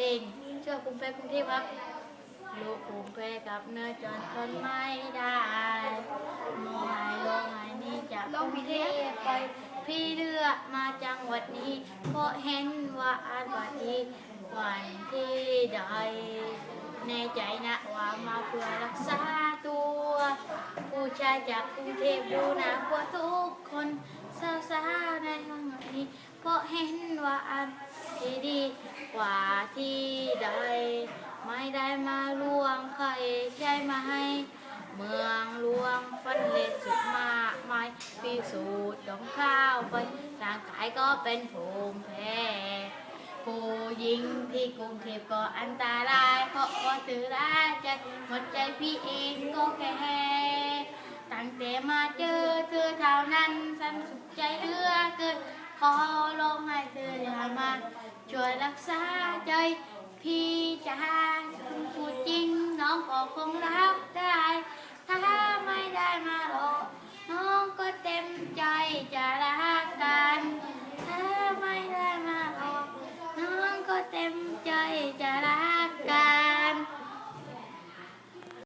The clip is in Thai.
เพลงช่วยกรุงเทพกรุงเทพครับลูกกรุงเทพกับเนื้อจนทนไม่ได้เมื่อไหรโลกไหนนี้จะกรุงเทพไปพี่เลือกมาจังหวัดนี้เพราะเห็นว่าอาจวันที่วันที่ใดแน่ใจนะว่ามาเพื่อรักษาตัว ผู้ชายจากกรุงเทพดูน่ากลัวทุกคนสาวๆในห้องนี้ เห็นว่าอันที่ดีกว่าที่ใด ไม่ได้มาลวงใครใช่ไหมเมืองหลวงฟันเล็ดสุดมากมายพิสูจน์ต้องข้าวไปร่างกายก็เป็นภูมิแพ้ผู้หญิงที่กรุงเทพก็อันตราย เพราะว่าถือราใจหมดใจพี่เองก็แค่ตั้งแต่มาเจอเธอเท่านั้นฉันสุขใจเหลือเกิน ขอลงให้เธอยมาช่วยรักษาใจ พี่จะาคุณพูดจริงน้องก็คงรับได้ ถ้าไม่ได้มาหรอกน้องก็เต็มใจจะรั